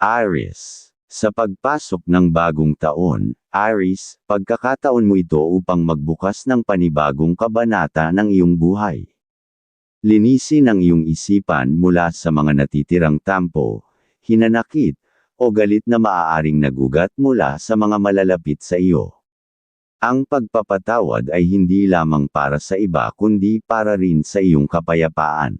Aries. Sa pagpasok ng bagong taon, Aries, pagkakataon mo ito upang magbukas ng panibagong kabanata ng iyong buhay. Linisin ang iyong isipan mula sa mga natitirang tampo, hinanakit, o galit na maaaring nagugat mula sa mga malalapit sa iyo. Ang pagpapatawad ay hindi lamang para sa iba kundi para rin sa iyong kapayapaan.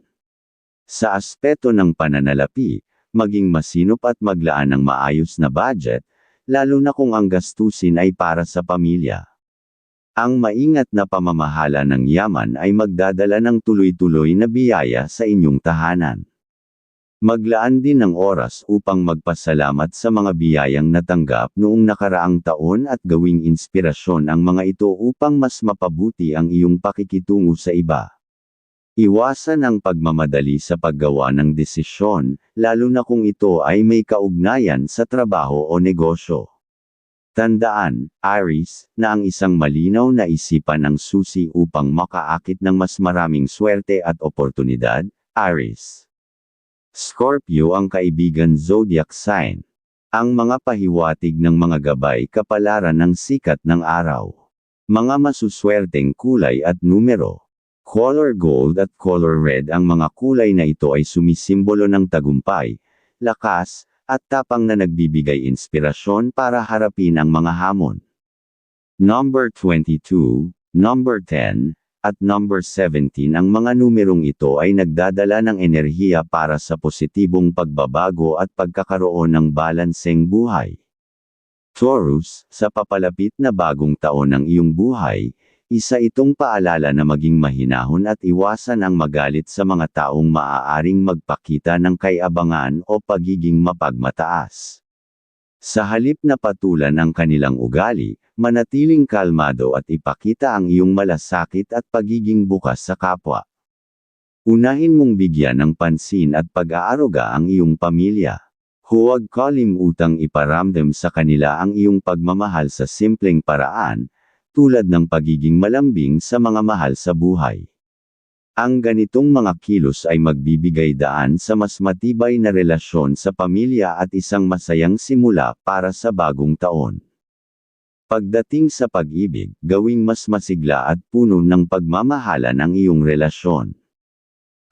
Sa aspeto ng pananalapi, maging masinop at maglaan ng maayos na budget, lalo na kung ang gastusin ay para sa pamilya. Ang maingat na pamamahala ng yaman ay magdadala ng tuloy-tuloy na biyaya sa inyong tahanan. Maglaan din ng oras upang magpasalamat sa mga biyayang natanggap noong nakaraang taon at gawing inspirasyon ang mga ito upang mas mapabuti ang iyong pakikitungo sa iba. Iwasan ang pagmamadali sa paggawa ng desisyon, lalo na kung ito ay may kaugnayan sa trabaho o negosyo. Tandaan, Aries, na ang isang malinaw na isipan ang susi upang makaakit ng mas maraming swerte at oportunidad, Aries. Scorpio ang kaibigan zodiac sign. Ang mga pahiwatig ng mga gabay kapalaran ng sikat ng araw. Mga masuswerteng kulay at numero. Color gold at color red ang mga kulay na ito ay sumisimbolo ng tagumpay, lakas, at tapang na nagbibigay inspirasyon para harapin ang mga hamon. Number 22, number 10, at number 17 ang mga numerong ito ay nagdadala ng enerhiya para sa positibong pagbabago at pagkakaroon ng balanseng buhay. Taurus, sa papalapit na bagong taon ng iyong buhay, isa itong paalala na maging mahinahon at iwasan ang magalit sa mga taong maaaring magpakita ng kayabangan o pagiging mapagmataas. Sa halip na patulan ang kanilang ugali, manatiling kalmado at ipakita ang iyong malasakit at pagiging bukas sa kapwa. Unahin mong bigyan ng pansin at pag-aaruga ang iyong pamilya. Huwag kalimutang iparamdam sa kanila ang iyong pagmamahal sa simpleng paraan, tulad ng pagiging malambing sa mga mahal sa buhay. Ang ganitong mga kilos ay magbibigay daan sa mas matibay na relasyon sa pamilya at isang masayang simula para sa bagong taon. Pagdating sa pag-ibig, gawing mas masigla at puno ng pagmamahala ng iyong relasyon.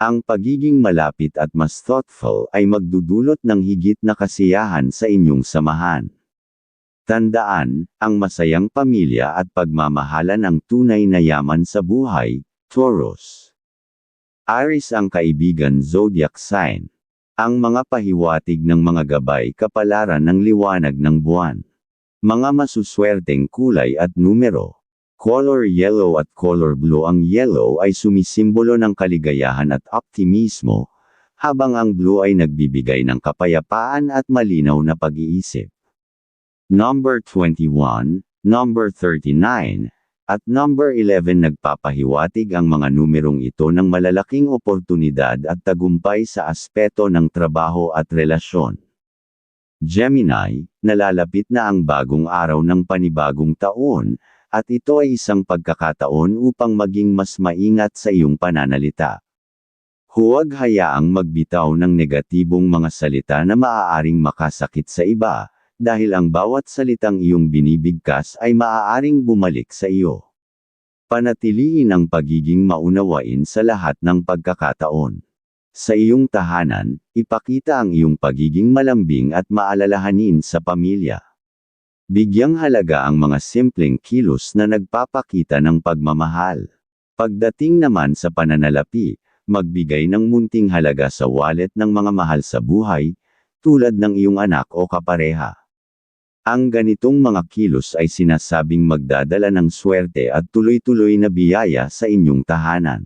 Ang pagiging malapit at mas thoughtful ay magdudulot ng higit na kasiyahan sa inyong samahan. Tandaan, ang masayang pamilya at pagmamahalan ang tunay na yaman sa buhay, Taurus. Aries ang kaibigan zodiac sign. Ang mga pahiwatig ng mga gabay kapalaran ng liwanag ng buwan. Mga masuswerteng kulay at numero. Color yellow at color blue ang yellow ay sumisimbolo ng kaligayahan at optimismo, habang ang blue ay nagbibigay ng kapayapaan at malinaw na pag-iisip. Number 21, number 39, at number 11 nagpapahiwatig ang mga numerong ito ng malalaking oportunidad at tagumpay sa aspeto ng trabaho at relasyon. Gemini, nalalapit na ang bagong araw ng panibagong taon, at ito ay isang pagkakataon upang maging mas maingat sa iyong pananalita. Huwag hayaang magbitaw ng negatibong mga salita na maaaring makasakit sa iba, dahil ang bawat salitang iyong binibigkas ay maaaring bumalik sa iyo. Panatiliin ang pagiging maunawain sa lahat ng pagkakataon. Sa iyong tahanan, ipakita ang iyong pagiging malambing at maalalahanin sa pamilya. Bigyang halaga ang mga simpleng kilos na nagpapakita ng pagmamahal. Pagdating naman sa pananalapi, magbigay ng munting halaga sa wallet ng mga mahal sa buhay, tulad ng iyong anak o kapareha. Ang ganitong mga kilos ay sinasabing magdadala ng swerte at tuloy-tuloy na biyaya sa inyong tahanan.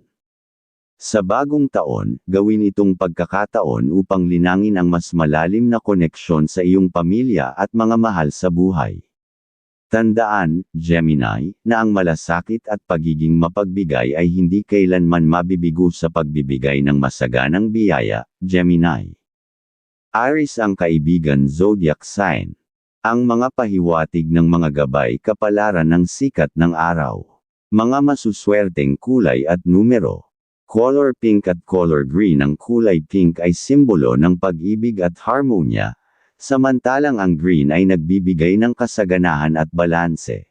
Sa bagong taon, gawin itong pagkakataon upang linangin ang mas malalim na koneksyon sa iyong pamilya at mga mahal sa buhay. Tandaan, Gemini, na ang malasakit at pagiging mapagbigay ay hindi kailanman mabibigo sa pagbibigay ng masaganang biyaya, Gemini. Aries ang kaibigan zodiac sign. Ang mga pahiwatig ng mga gabay kapalaran ng sikat ng araw. Mga masuswerteng kulay at numero. Color pink at color green Ang kulay pink ay simbolo ng pag-ibig at harmonya, samantalang ang green ay nagbibigay ng kasaganahan at balanse.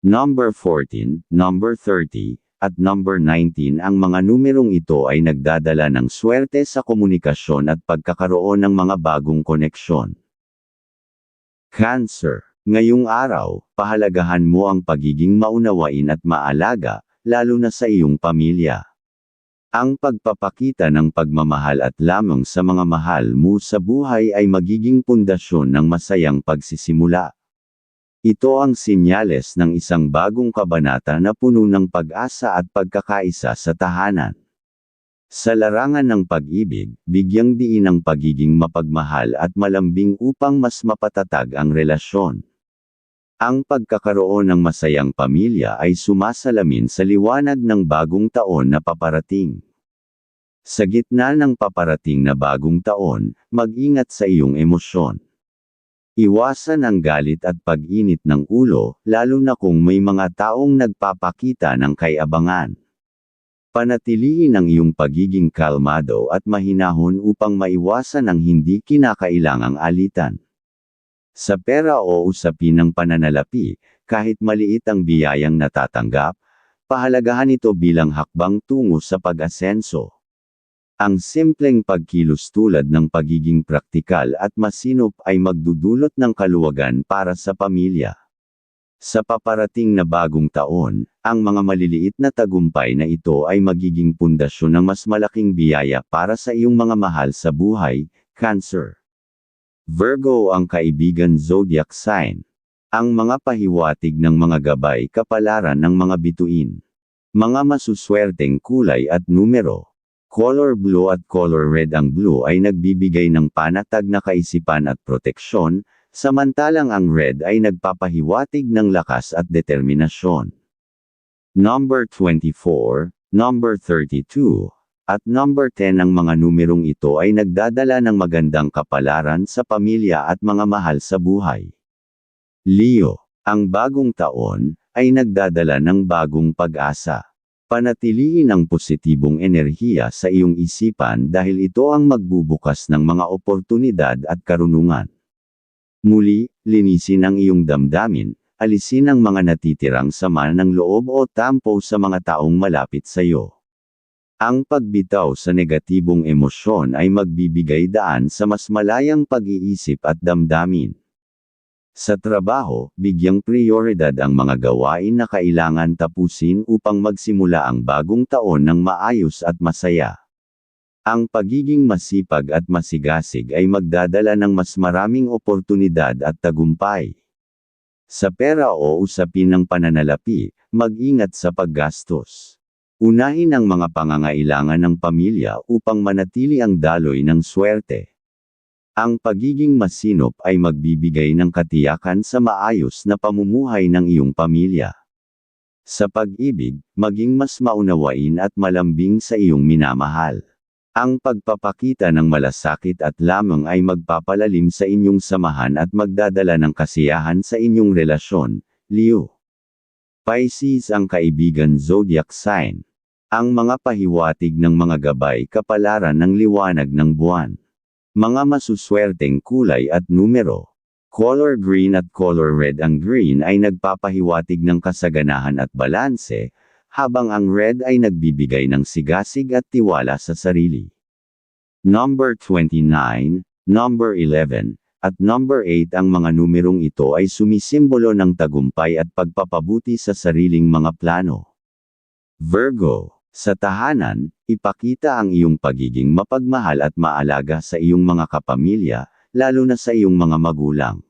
Number 14, number 30, at number 19 ang mga numerong ito ay nagdadala ng swerte sa komunikasyon at pagkakaroon ng mga bagong koneksyon. Cancer. Ngayong araw, pahalagahan mo ang pagiging maunawain at maalaga, lalo na sa iyong pamilya. Ang pagpapakita ng pagmamahal at lamang sa mga mahal mo sa buhay ay magiging pundasyon ng masayang pagsisimula. Ito ang sinyales ng isang bagong kabanata na puno ng pag-asa at pagkakaisa sa tahanan. Sa larangan ng pag-ibig, bigyang diin ang pagiging mapagmahal at malambing upang mas mapatatag ang relasyon. Ang pagkakaroon ng masayang pamilya ay sumasalamin sa liwanag ng bagong taon na paparating. Sa gitna ng paparating na bagong taon, mag-ingat sa iyong emosyon. Iwasan ang galit at pag-init ng ulo, lalo na kung may mga taong nagpapakita ng kayabangan. Panatiliin ang iyong pagiging kalmado at mahinahon upang maiwasan ang hindi kinakailangang alitan. Sa pera o usapin ng pananalapi, kahit maliit ang biyayang natatanggap, pahalagahan ito bilang hakbang tungo sa pag-asenso. Ang simpleng pagkilos tulad ng pagiging praktikal at masinop ay magdudulot ng kaluwagan para sa pamilya. Sa paparating na bagong taon, ang mga maliliit na tagumpay na ito ay magiging pundasyon ng mas malaking biyaya para sa iyong mga mahal sa buhay, Cancer. Virgo ang kaibigan zodiac sign. Ang mga pahiwatig ng mga gabay kapalaran ng mga bituin. Mga masuswerteng kulay at numero. Color blue at color red ang blue ay nagbibigay ng panatag na kaisipan at proteksyon, Samantalang ang red ay nagpapahiwatig ng lakas at determinasyon. Number 24, number 32, at number 10 ang mga numerong ito ay nagdadala ng magandang kapalaran sa pamilya at mga mahal sa buhay. Leo, ang bagong taon, ay nagdadala ng bagong pag-asa. Panatiliin ang positibong enerhiya sa iyong isipan dahil ito ang magbubukas ng mga oportunidad at karunungan. Muli, linisin ang iyong damdamin, alisin ang mga natitirang sama ng loob o tampo sa mga taong malapit sa iyo. Ang pagbitaw sa negatibong emosyon ay magbibigay daan sa mas malayang pag-iisip at damdamin. Sa trabaho, bigyang prioridad ang mga gawain na kailangan tapusin upang magsimula ang bagong taon ng maayos at masaya. Ang pagiging masipag at masigasig ay magdadala ng mas maraming oportunidad at tagumpay. Sa pera o usapin ng pananalapi, mag-ingat sa paggastos. Unahin ang mga pangangailangan ng pamilya upang manatili ang daloy ng swerte. Ang pagiging masinop ay magbibigay ng katiyakan sa maayos na pamumuhay ng iyong pamilya. Sa pag-ibig, maging mas maunawain at malambing sa iyong minamahal. Ang pagpapakita ng malasakit at lamang ay magpapalalim sa inyong samahan at magdadala ng kasiyahan sa inyong relasyon, Leo. Pisces ang kaibigan zodiac sign. Ang mga pahiwatig ng mga gabay kapalaran ng liwanag ng buwan. Mga masuswerteng kulay at numero. Color green at color red ang green ay nagpapahiwatig ng kasaganahan at balanse, habang ang red ay nagbibigay ng sigasig at tiwala sa sarili. Number 29, number 11, at number 8 ang mga numerong ito ay sumisimbolo ng tagumpay at pagpapabuti sa sariling mga plano. Virgo, sa tahanan, ipakita ang iyong pagiging mapagmahal at maalaga sa iyong mga kapamilya, lalo na sa iyong mga magulang.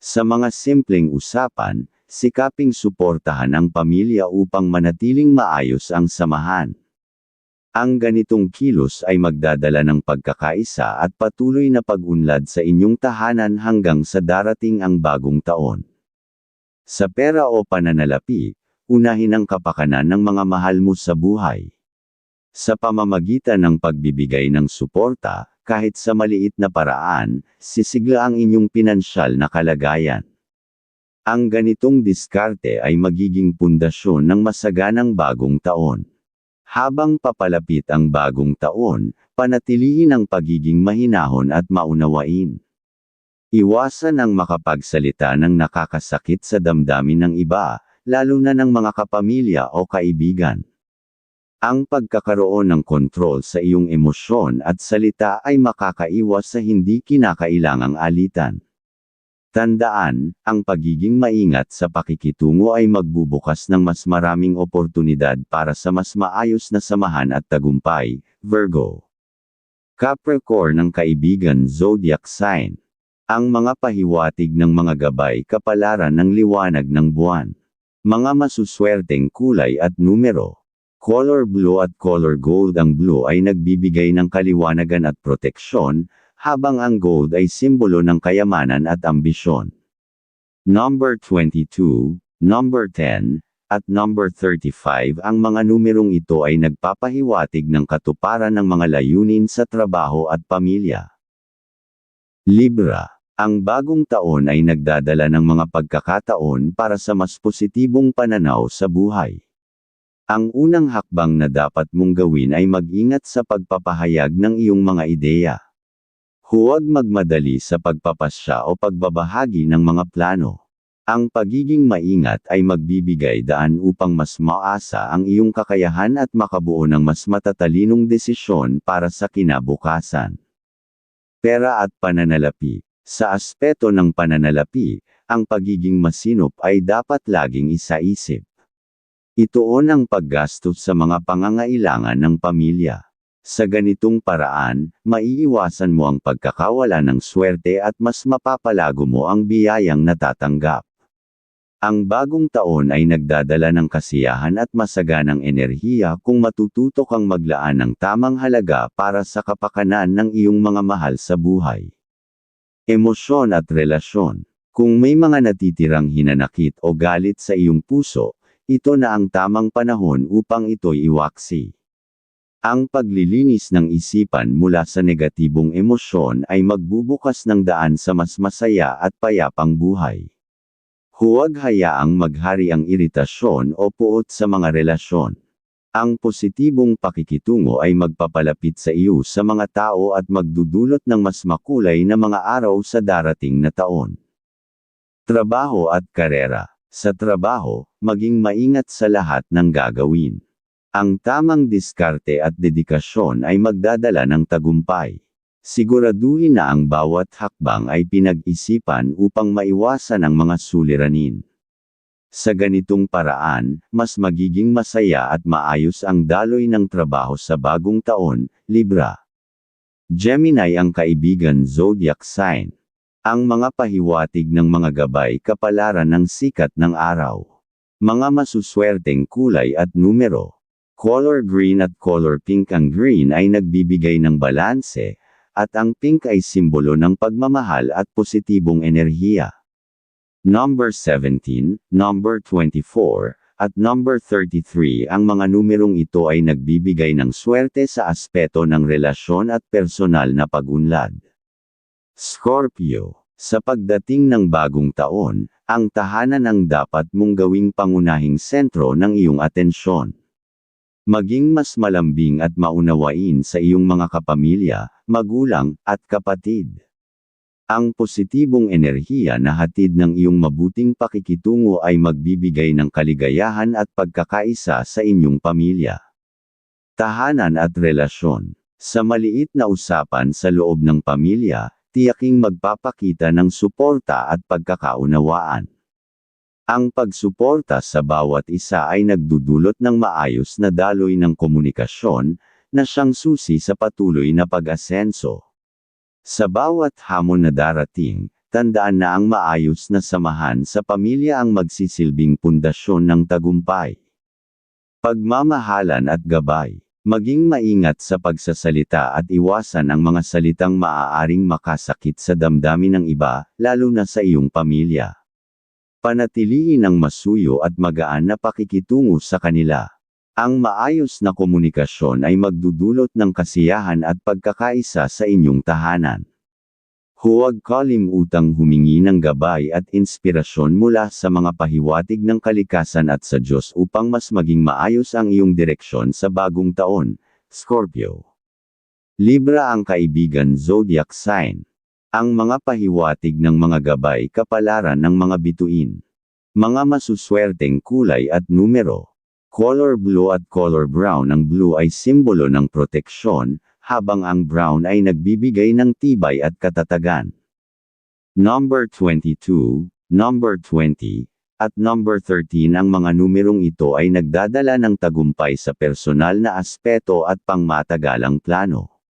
Sa mga simpleng usapan, sikaping suportahan ang pamilya upang manatiling maayos ang samahan. Ang ganitong kilos ay magdadala ng pagkakaisa at patuloy na pag-unlad sa inyong tahanan hanggang sa darating ang bagong taon. Sa pera o pananalapi, unahin ang kapakanan ng mga mahal mo sa buhay. Sa pamamagitan ng pagbibigay ng suporta, kahit sa maliit na paraan, sisigla ang inyong pinansyal na kalagayan. Ang ganitong diskarte ay magiging pundasyon ng masaganang bagong taon. Habang papalapit ang bagong taon, panatilihin ang pagiging mahinahon at maunawain. Iwasan ang makapagsalita ng nakakasakit sa damdamin ng iba, lalo na ng mga kapamilya o kaibigan. Ang pagkakaroon ng kontrol sa iyong emosyon at salita ay makakaiwas sa hindi kinakailangang alitan. Tandaan, ang pagiging maingat sa pakikitungo ay magbubukas ng mas maraming oportunidad para sa mas maayos na samahan at tagumpay, Virgo. Capricorn ng kaibigan zodiac sign. Ang mga pahiwatig ng mga gabay kapalaran ng liwanag ng buwan. Mga masuswerteng kulay at numero. Color blue at color gold ang blue ay nagbibigay ng kaliwanagan at proteksyon, habang ang gold ay simbolo ng kayamanan at ambisyon. Number 22, number 10, at number 35 ang mga numerong ito ay nagpapahiwatig ng katuparan ng mga layunin sa trabaho at pamilya. Libra ang bagong taon ay nagdadala ng mga pagkakataon para sa mas positibong pananaw sa buhay. Ang unang hakbang na dapat mong gawin ay mag-ingat sa pagpapahayag ng iyong mga ideya. Huwag magmadali sa pagpapasya o pagbabahagi ng mga plano. Ang pagiging maingat ay magbibigay daan upang mas maasa ang iyong kakayahan at makabuo ng mas matatalinong desisyon para sa kinabukasan. Pera at pananalapi sa aspeto ng pananalapi, ang pagiging masinop ay dapat laging isaisip. Itoon ang paggastos sa mga pangangailangan ng pamilya. Sa ganitong paraan, maiiwasan mo ang pagkakawala ng swerte at mas mapapalago mo ang biyayang natatanggap. Ang bagong taon ay nagdadala ng kasiyahan at masaganang enerhiya kung matututo kang maglaan ng tamang halaga para sa kapakanan ng iyong mga mahal sa buhay. Emosyon at relasyon. Kung may mga natitirang hinanakit o galit sa iyong puso, ito na ang tamang panahon upang ito'y iwaksi. Ang paglilinis ng isipan mula sa negatibong emosyon ay magbubukas ng daan sa mas masaya at payapang buhay. Huwag hayaang maghari ang iritasyon o puot sa mga relasyon. Ang positibong pakikitungo ay magpapalapit sa iyo sa mga tao at magdudulot ng mas makulay na mga araw sa darating na taon. Trabaho at karera. Sa trabaho, maging maingat sa lahat ng gagawin. Ang tamang diskarte at dedikasyon ay magdadala ng tagumpay. Siguraduhin na ang bawat hakbang ay pinag-isipan upang maiwasan ang mga suliranin. Sa ganitong paraan, mas magiging masaya at maayos ang daloy ng trabaho sa bagong taon, Libra. Gemini ang kaibigan zodiac sign. Ang mga pahiwatig ng mga gabay kapalaran ng sikat ng araw. Mga masuswerteng kulay at numero. Color green at color pink ang green ay nagbibigay ng balanse, at ang pink ay simbolo ng pagmamahal at positibong enerhiya number 17, number 24, at number 33 ang mga numerong ito ay nagbibigay ng swerte sa aspeto ng relasyon at personal na pagunlad. Scorpio, sa pagdating ng bagong taon, ang tahanan ang dapat mong gawing pangunahing sentro ng iyong atensyon. Maging mas malambing at maunawain sa iyong mga kapamilya, magulang, at kapatid. Ang positibong enerhiya na hatid ng iyong mabuting pakikitungo ay magbibigay ng kaligayahan at pagkakaisa sa inyong pamilya. Tahanan at relasyon. Sa maliit na usapan sa loob ng pamilya, tiyaking magpapakita ng suporta at pagkakaunawaan. Ang pagsuporta sa bawat isa ay nagdudulot ng maayos na daloy ng komunikasyon, na siyang susi sa patuloy na pag-asenso. Sa bawat hamon na darating, tandaan na ang maayos na samahan sa pamilya ang magsisilbing pundasyon ng tagumpay. Pagmamahalan at gabay. Maging maingat sa pagsasalita at iwasan ang mga salitang maaaring makasakit sa damdamin ng iba, lalo na sa iyong pamilya. Panatiliin ang masuyo at magaan na pakikitungo sa kanila. Ang maayos na komunikasyon ay magdudulot ng kasiyahan at pagkakaisa sa inyong tahanan. Huwag kalimutang humingi ng gabay at inspirasyon mula sa mga pahiwatig ng kalikasan at sa Diyos upang mas maging maayos ang iyong direksyon sa bagong taon, Scorpio. Libra ang kaibigan zodiac sign. Ang mga pahiwatig ng mga gabay kapalaran ng mga bituin. Mga masuswerteng kulay at numero. Color blue at color brown ang blue ay simbolo ng proteksyon, habang ang brown ay nagbibigay ng tibay at katatagan. Number 22, number 20, at number 13 ang mga numerong ito ay nagdadala ng tagumpay sa personal na aspeto at pangmatagalang plano.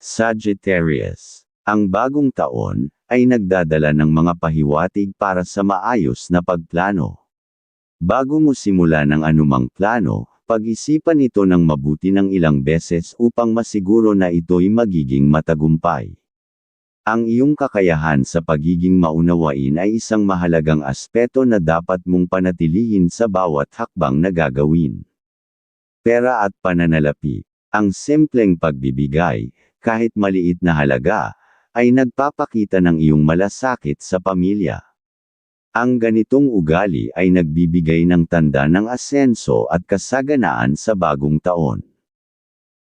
Sagittarius. Ang bagong taon ay nagdadala ng mga pahiwatig para sa maayos na pagplano. Bago mo simula ng anumang plano, pag-isipan ito ng mabuti ng ilang beses upang masiguro na ito'y magiging matagumpay. Ang iyong kakayahan sa pagiging maunawain ay isang mahalagang aspeto na dapat mong panatilihin sa bawat hakbang na gagawin. Pera at pananalapi. Ang simpleng pagbibigay, kahit maliit na halaga, ay nagpapakita ng iyong malasakit sa pamilya. Ang ganitong ugali ay nagbibigay ng tanda ng asenso at kasaganaan sa bagong taon.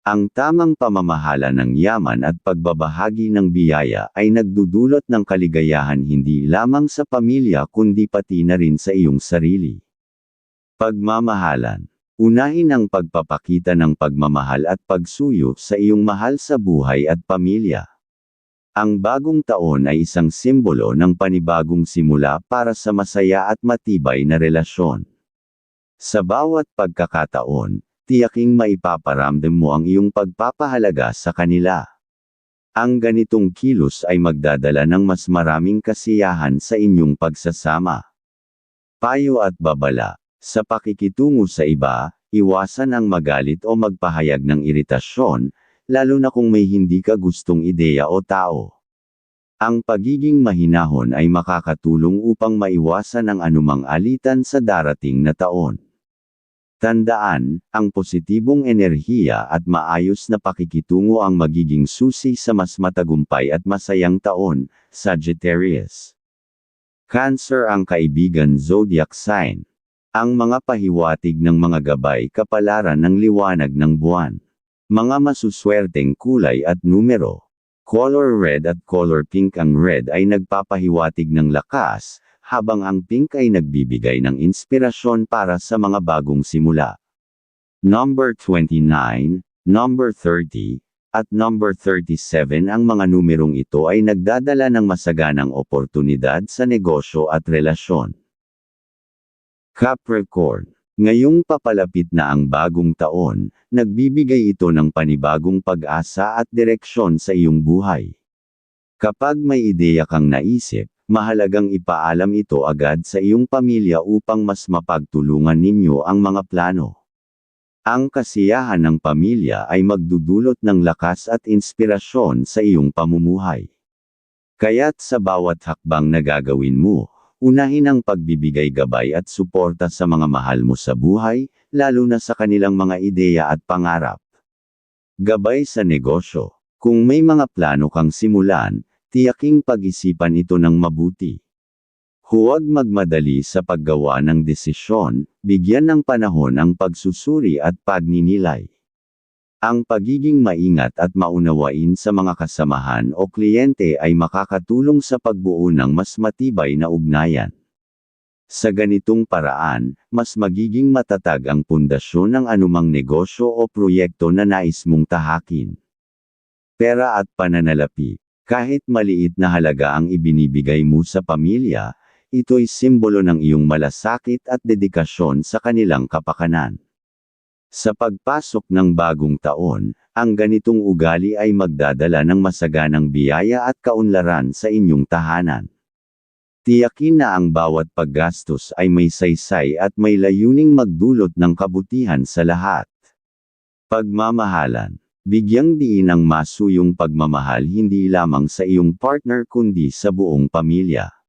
Ang tamang pamamahala ng yaman at pagbabahagi ng biyaya ay nagdudulot ng kaligayahan hindi lamang sa pamilya kundi pati na rin sa iyong sarili. Pagmamahalan. Unahin ang pagpapakita ng pagmamahal at pagsuyo sa iyong mahal sa buhay at pamilya. Ang bagong taon ay isang simbolo ng panibagong simula para sa masaya at matibay na relasyon. Sa bawat pagkakataon, tiyaking maipaparamdam mo ang iyong pagpapahalaga sa kanila. Ang ganitong kilos ay magdadala ng mas maraming kasiyahan sa inyong pagsasama. Payo at babala. Sa pakikitungo sa iba, iwasan ang magalit o magpahayag ng iritasyon, lalo na kung may hindi ka gustong ideya o tao. Ang pagiging mahinahon ay makakatulong upang maiwasan ang anumang alitan sa darating na taon. Tandaan, ang positibong enerhiya at maayos na pakikitungo ang magiging susi sa mas matagumpay at masayang taon, Sagittarius. Cancer ang kaibigan zodiac sign. Ang mga pahiwatig ng mga gabay kapalaran ng liwanag ng buwan. Mga masuswerteng kulay at numero. Color red at color pink ang red ay nagpapahiwatig ng lakas, habang ang pink ay nagbibigay ng inspirasyon para sa mga bagong simula. Number 29, number 30, at number 37 ang mga numerong ito ay nagdadala ng masaganang oportunidad sa negosyo at relasyon. Capricorn Ngayong papalapit na ang bagong taon, nagbibigay ito ng panibagong pag-asa at direksyon sa iyong buhay. Kapag may ideya kang naisip, mahalagang ipaalam ito agad sa iyong pamilya upang mas mapagtulungan ninyo ang mga plano. Ang kasiyahan ng pamilya ay magdudulot ng lakas at inspirasyon sa iyong pamumuhay. Kaya't sa bawat hakbang na gagawin mo, Unahin ang pagbibigay gabay at suporta sa mga mahal mo sa buhay, lalo na sa kanilang mga ideya at pangarap. Gabay sa negosyo. Kung may mga plano kang simulan, tiyaking pag-isipan ito ng mabuti. Huwag magmadali sa paggawa ng desisyon, bigyan ng panahon ang pagsusuri at pagninilay. Ang pagiging maingat at maunawain sa mga kasamahan o kliyente ay makakatulong sa pagbuo ng mas matibay na ugnayan. Sa ganitong paraan, mas magiging matatag ang pundasyon ng anumang negosyo o proyekto na nais mong tahakin. Pera at pananalapi. Kahit maliit na halaga ang ibinibigay mo sa pamilya, ito'y simbolo ng iyong malasakit at dedikasyon sa kanilang kapakanan. Sa pagpasok ng bagong taon, ang ganitong ugali ay magdadala ng masaganang biyaya at kaunlaran sa inyong tahanan. Tiyakin na ang bawat paggastos ay may saysay at may layuning magdulot ng kabutihan sa lahat. Pagmamahalan. Bigyang diin ang masuyong pagmamahal hindi lamang sa iyong partner kundi sa buong pamilya.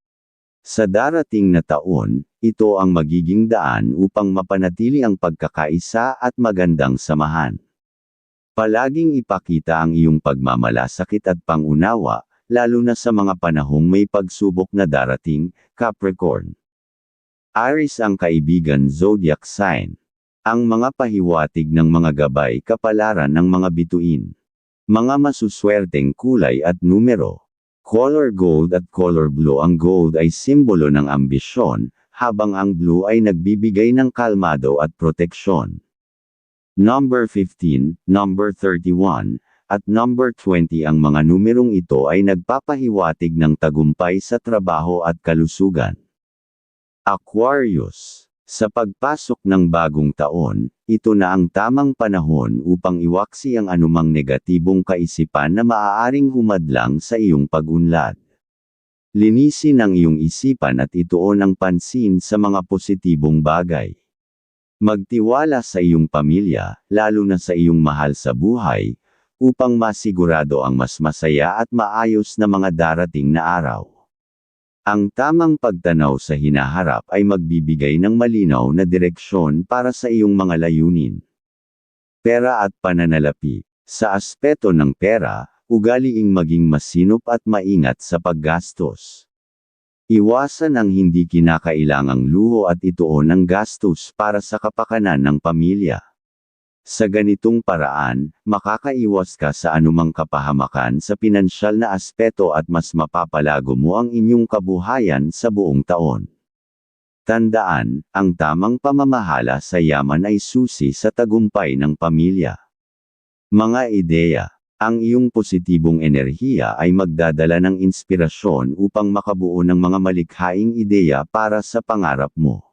Sa darating na taon, ito ang magiging daan upang mapanatili ang pagkakaisa at magandang samahan. Palaging ipakita ang iyong pagmamalasakit at pangunawa, lalo na sa mga panahong may pagsubok na darating, Capricorn. Aries ang kaibigan zodiac sign. Ang mga pahiwatig ng mga gabay kapalaran ng mga bituin. Mga masuswerteng kulay at numero. Color gold at color blue Ang gold ay simbolo ng ambisyon, habang ang blue ay nagbibigay ng kalmado at proteksyon. Number 15, number 31, at number 20 ang mga numerong ito ay nagpapahiwatig ng tagumpay sa trabaho at kalusugan. Aquarius Sa pagpasok ng bagong taon, ito na ang tamang panahon upang iwaksi ang anumang negatibong kaisipan na maaaring humadlang sa iyong pagunlad. Linisin ang iyong isipan at ituon ang pansin sa mga positibong bagay. Magtiwala sa iyong pamilya, lalo na sa iyong mahal sa buhay, upang masigurado ang mas masaya at maayos na mga darating na araw. Ang tamang pagtanaw sa hinaharap ay magbibigay ng malinaw na direksyon para sa iyong mga layunin. Pera at pananalapi. Sa aspeto ng pera, ugaliing maging masinop at maingat sa paggastos. Iwasan ang hindi kinakailangang luho at ituon ang gastos para sa kapakanan ng pamilya. Sa ganitong paraan, makakaiwas ka sa anumang kapahamakan sa pinansyal na aspeto at mas mapapalago mo ang inyong kabuhayan sa buong taon. Tandaan, ang tamang pamamahala sa yaman ay susi sa tagumpay ng pamilya. Mga ideya. Ang iyong positibong enerhiya ay magdadala ng inspirasyon upang makabuo ng mga malikhaing ideya para sa pangarap mo.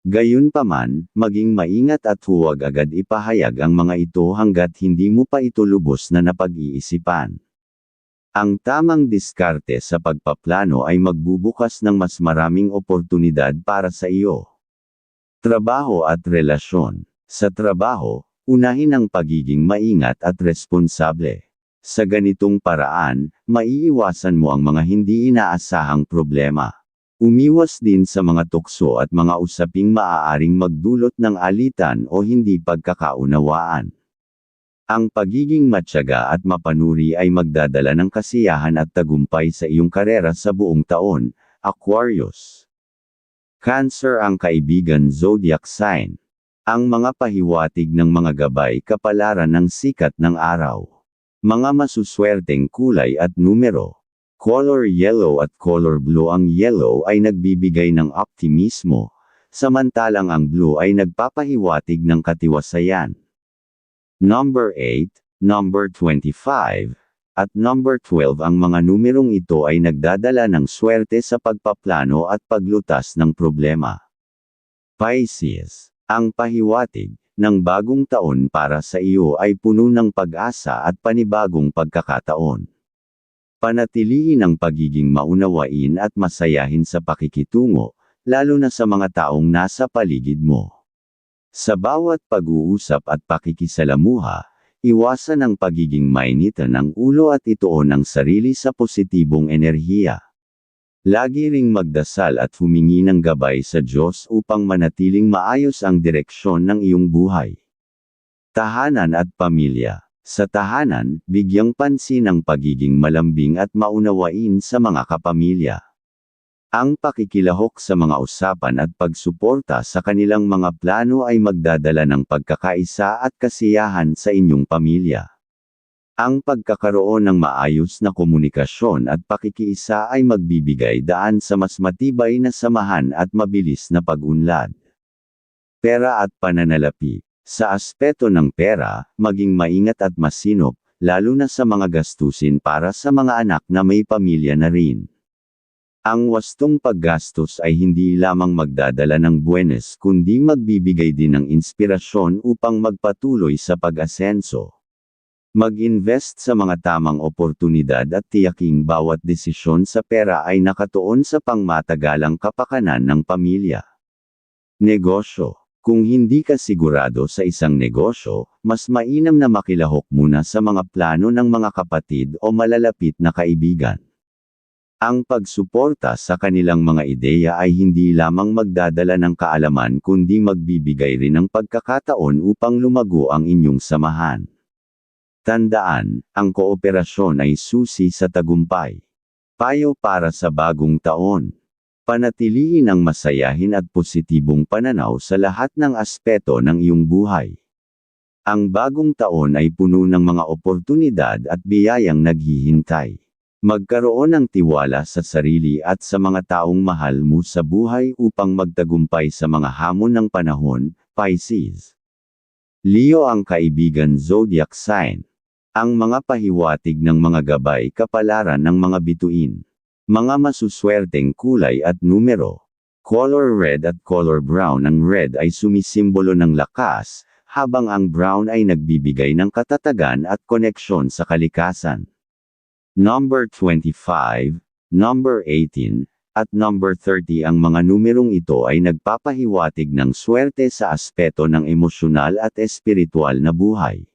Gayunpaman, maging maingat at huwag agad ipahayag ang mga ito hanggat hindi mo pa ito lubos na napag-iisipan. Ang tamang diskarte sa pagpaplano ay magbubukas ng mas maraming oportunidad para sa iyo. Trabaho at relasyon. Sa trabaho, unahin ang pagiging maingat at responsable. Sa ganitong paraan, maiiwasan mo ang mga hindi inaasahang problema. Umiwas din sa mga tukso at mga usaping maaaring magdulot ng alitan o hindi pagkakaunawaan. Ang pagiging matyaga at mapanuri ay magdadala ng kasiyahan at tagumpay sa iyong karera sa buong taon, Aquarius. Cancer ang kaibigan zodiac sign. Ang mga pahiwatig ng mga gabay kapalaran ng sikat ng araw. Mga masuswerteng kulay at numero. Color yellow at color blue Ang yellow ay nagbibigay ng optimismo, samantalang ang blue ay nagpapahiwatig ng katiwasayan. Number 8, number 25, at number 12 ang mga numerong ito ay nagdadala ng swerte sa pagpaplano at paglutas ng problema. Pisces, ang pahiwatig ng bagong taon para sa iyo ay puno ng pag-asa at panibagong pagkakataon. Panatilihin ang pagiging maunawain at masayahin sa pakikitungo, lalo na sa mga taong nasa paligid mo. Sa bawat pag-uusap at pakikisalamuha, iwasan ang pagiging mainitan ng ulo at ituon ang sarili sa positibong enerhiya. Lagi ring magdasal at humingi ng gabay sa Diyos upang manatiling maayos ang direksyon ng iyong buhay. Tahanan at pamilya sa tahanan, bigyang pansin ang pagiging malambing at maunawain sa mga kapamilya. Ang pakikilahok sa mga usapan at pagsuporta sa kanilang mga plano ay magdadala ng pagkakaisa at kasiyahan sa inyong pamilya. Ang pagkakaroon ng maayos na komunikasyon at pakikiisa ay magbibigay daan sa mas matibay na samahan at mabilis na pag-unlad. Pera at pananalapi sa aspeto ng pera, maging maingat at masinop, lalo na sa mga gastusin para sa mga anak na may pamilya na rin. Ang wastong paggastos ay hindi lamang magdadala ng buenes kundi magbibigay din ng inspirasyon upang magpatuloy sa pag-asenso. Mag-invest sa mga tamang oportunidad at tiyaking bawat desisyon sa pera ay nakatuon sa pangmatagalang kapakanan ng pamilya. Negosyo kung hindi ka sigurado sa isang negosyo, mas mainam na makilahok muna sa mga plano ng mga kapatid o malalapit na kaibigan. Ang pagsuporta sa kanilang mga ideya ay hindi lamang magdadala ng kaalaman kundi magbibigay rin ng pagkakataon upang lumago ang inyong samahan. Tandaan, ang kooperasyon ay susi sa tagumpay. Payo para sa bagong taon. Panatiliin ang masayahin at positibong pananaw sa lahat ng aspeto ng iyong buhay. Ang bagong taon ay puno ng mga oportunidad at biyayang naghihintay. Magkaroon ng tiwala sa sarili at sa mga taong mahal mo sa buhay upang magtagumpay sa mga hamon ng panahon, Pisces. Leo ang kaibigan zodiac sign. Ang mga pahiwatig ng mga gabay kapalaran ng mga bituin. Mga masuswerteng kulay at numero. Color red at color brown ang red ay sumisimbolo ng lakas, habang ang brown ay nagbibigay ng katatagan at koneksyon sa kalikasan. Number 25, number 18, at number 30 ang mga numerong ito ay nagpapahiwatig ng swerte sa aspeto ng emosyonal at espiritual na buhay.